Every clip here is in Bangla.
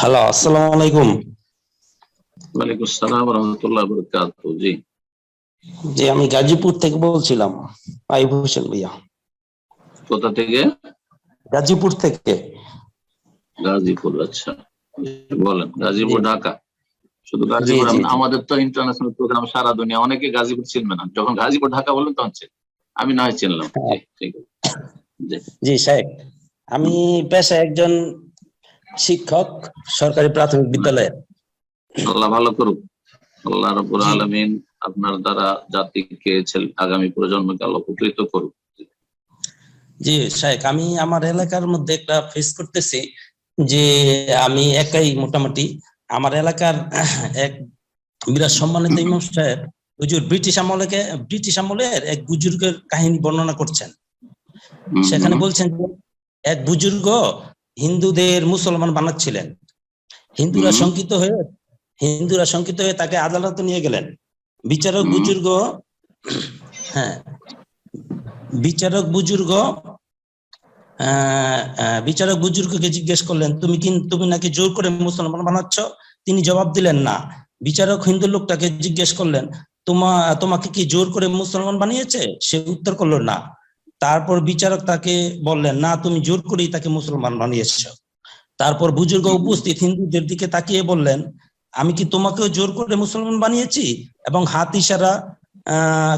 হ্যালো আসসালামু আলাইকুম। ওয়ালাইকুম আসসালাম রহমতুল্লাহ বরকাত জি। জি আমি গাজীপুর থেকে বলছিলাম। আইব হোসেন ভাইয়া। কোথা থেকে? গাজীপুর থেকে। গাজীপুর আচ্ছা। বলেন গাজীপুর ঢাকা। শুধু গাজীপুর। আমাদের তো ইন্টারন্যাশনাল প্রোগ্রাম সারা দুনিয়া অনেকে গাজীপুর চিনবে না। যখন গাজীপুর ঢাকা বললেন তখন চিন আমি না হয় চিনলাম। জি, ঠিক আছে। জি সাহেব আমি পেশায় একজন শিক্ষক সরকারি প্রাথমিক বিদ্যালয়ে। আল্লাহ ভালো করুক। আল্লাহ রবুল। আলমিন আপনার দ্বারা জাতিকে আগামী প্রজন্মকে আল্লাহ উপকৃত করুক। জি সাহেব আমি আমার এলাকার মধ্যে একটা ফেস করতেছি যে আমি একাই মোটামুটি। আমার এলাকার এক বিরাট সম্মানিত ইমাম সাহেব হুজুর ব্রিটিশ আমলকে ব্রিটিশ আমলের এক বুজুর্গের কাহিনী বর্ণনা করছেন। সেখানে বলছেন যে এক বুজুর্গ হিন্দুদের মুসলমান বানাচ্ছিলেন। হিন্দুরা। শঙ্কিত হয়ে হিন্দুরা শঙ্কিত হয়ে তাকে আদালতে নিয়ে গেলেন। বিচারক। বুজুর্গ হ্যাঁ বিচারক বুজুর্গ বিচারক বুজুর্গকে জিজ্ঞেস করলেন তুমি কি তুমি নাকি জোর করে মুসলমান বানাচ্ছ? তিনি জবাব দিলেন না। বিচারক হিন্দু লোকটাকে জিজ্ঞেস করলেন তোমা তোমাকে কি জোর করে মুসলমান বানিয়েছে? সে উত্তর করল না। তারপর বিচারক তাকে বললেন না তুমি জোর করেই তাকে মুসলমান বানিয়েছ। তারপর বুজুর্গ উপস্থিত হিন্দুদের দিকে তাকিয়ে বললেন আমি কি তোমাকেও জোর করে মুসলমান বানিয়েছি? এবং হাত ইশারা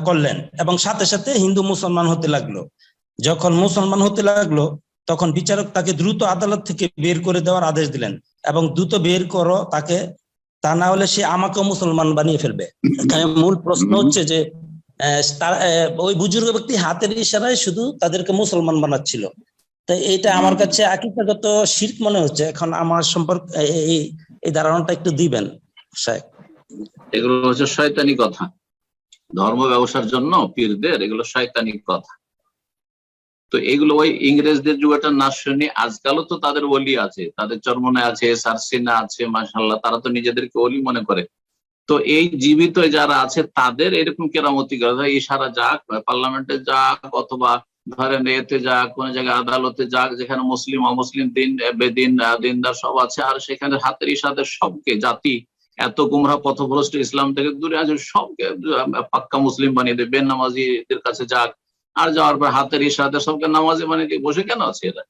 করলেন এবং সাথে সাথে হিন্দু মুসলমান হতে লাগল। যখন মুসলমান হতে লাগল তখন বিচারক তাকে দ্রুত আদালত থেকে বের করে দেওয়ার আদেশ দিলেন এবং দ্রুত বের করো তাকে তা না হলে সে আমাকেও মুসলমান বানিয়ে ফেলবে। মূল প্রশ্ন হচ্ছে যে তার ওই বুজুর্গ ব্যক্তি হাতের ইশারায় শুধু তাদেরকে মুসলমান বানাচ্ছিল। তো এটা আমার কাছে আকিকাগত শির্ক মনে হচ্ছে। এখন আমার সম্পর্ক এই- এই এই ধারণাটা একটু দিবেন সাহেব। এগুলো হচ্ছে শয়তানি কথা। ধর্ম ব্যবসার জন্য পীরদের এগুলো শয়তানি কথা। তো এগুলো ওই ইংরেজদের যুগটা না শুনি আজকালও তো তাদের ওলি আছে। তাদের চরমনে আছে সারসিনা আছে মাসাল্লাহ তারা তো নিজেদেরকে ওলি মনে করে। তো এই জীবিত যারা আছে তাদের এরকম কেরামতি করে ইশারা যাক, পার্লামেন্টে যাক, অথবা ধরেন এতে যাক, কোন জায়গায় আদালতে যাক, যেখানে মুসলিম, অমুসলিম, দিন, বেদিন, দিনদার সব আছে, আর সেখানে হাতের ইশাদের সবকে, জাতি, এত গুমরা পথভ্রষ্ট ইসলাম থেকে দূরে আছে, সবকে পাক্কা মুসলিম বানিয়ে দেবে। বেনামাজিদের কাছে যাক, আর যাওয়ার পর হাতের ইশারাতে সবকে নামাজি বানিয়ে দিয়ে বসে কেন আছে এরা?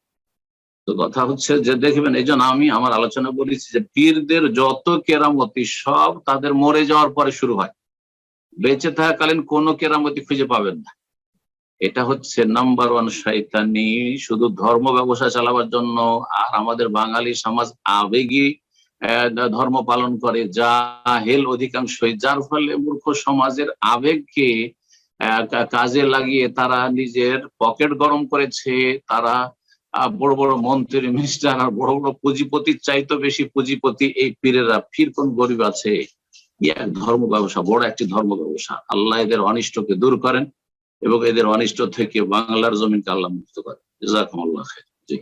তো কথা হচ্ছে যে, দেখবেন, এই জন্য আমি আমার আলোচনা বলেছি যে, পীরদের যত কেরামতি সব তাদের মরে যাওয়ার পরে শুরু হয়। বেঁচে থাকাকালীন কোনো কেরামতি খুঁজে পাবেন না। এটা হচ্ছে নাম্বার ওয়ান শয়তানি, শুধু ধর্ম ব্যবসা চালাবার জন্য। আর আমাদের বাঙালি সমাজ আবেগী ধর্ম পালন করে। যা হেল অধিকাংশই, যার ফলে মূর্খ সমাজের আবেগকে কাজে লাগিয়ে তারা নিজের পকেট গরম করেছে। তারা বড় বড় মন্ত্রী মিনিস্টার আর বড় বড় পুঁজিপতির চাইতে বেশি পুঁজিপতি এই পীরেরা। ফির কোন গরিব আছে? এক ধর্ম ব্যবসা, বড় একটি ধর্ম ব্যবসা। আল্লাহ এদের অনিষ্টকে দূর করেন এবং এদের অনিষ্ট থেকে বাংলার জমিনকে আল্লাহ মুক্ত করেন। জাকুম আল্লাহ জি।